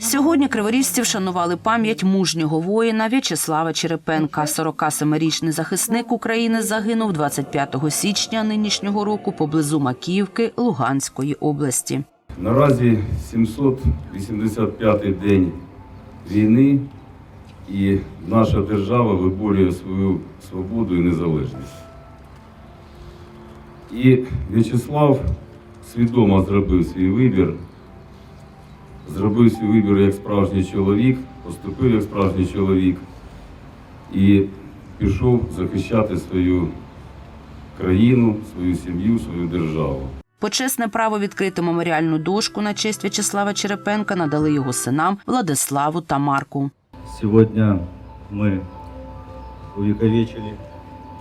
Сьогодні криворіжці вшанували пам'ять мужнього воїна В'ячеслава Черепенка. 47-річний захисник України загинув 25 січня нинішнього року поблизу Макіївки Луганської області. Наразі 785-й день війни, і наша держава виборює свою свободу і незалежність. І В'ячеслав свідомо зробив свій вибір, зробив свій вибір як справжній чоловік, поступив як справжній чоловік і пішов захищати свою країну, свою сім'ю, свою державу. Почесне право відкрити меморіальну дошку на честь В'ячеслава Черепенка надали його синам Владиславу та Марку. Сегодня мы увековечили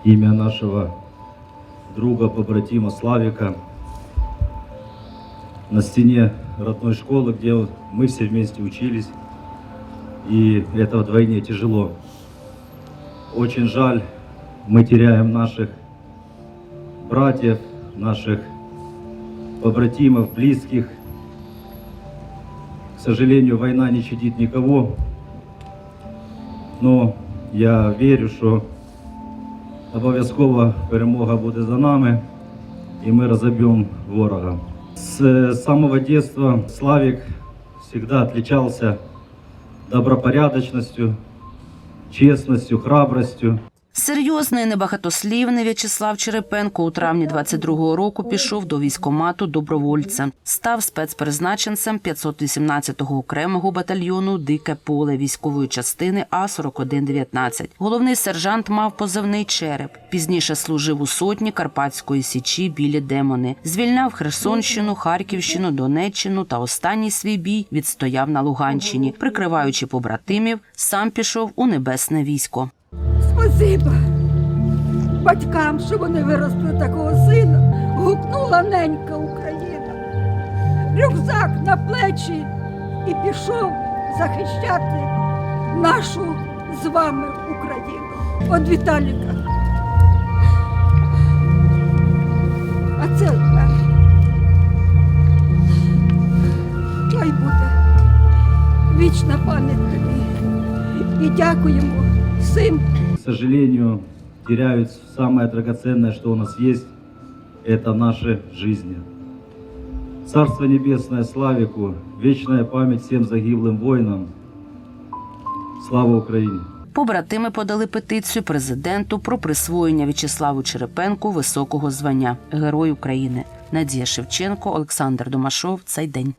имя нашего друга, побратима Славика на стене родной школы, где мы все вместе учились. И это вдвойне тяжело. Очень жаль, мы теряем наших братьев, наших побратимов, близких. К сожалению, война не щадит никого. Ну, я вірю, що обов'язково перемога буде за нами, і ми розоб'ємо ворога. С самого детства Славик всегда отличался добропорядочностью, честностью, храбростью. Серйозний небагатослівний В'ячеслав Черепенко у травні 22-го року пішов до військомату добровольцем. Став спецпризначенцем 518-го окремого батальйону Дике поле військової частини А 4119 Головний сержант мав позивний череп. Пізніше служив у сотні Карпатської січі білі демони. Звільняв Херсонщину, Харківщину, Донеччину та останній свій бій відстояв на Луганщині, прикриваючи побратимів, сам пішов у небесне військо. Спасибо батькам, що вони виросли такого сина. Гукнула ненька Україна. Рюкзак на плечі і пішов захищати нашу з вами Україну. От Віталіка. А це в. Хай буде вічна пам'ять тобі. І дякуємо всім. К сожалению, теряют самое драгоценное, что у нас есть, это наши жизни. Царство Небесное Славику, вечная память всем загиблым воинам. Слава Украине! Побратими подали петицію президенту про присвоєння В'ячеславу Черепенку високого звання Герой України. Надія Шевченко, Олександр Домашов. Цей день.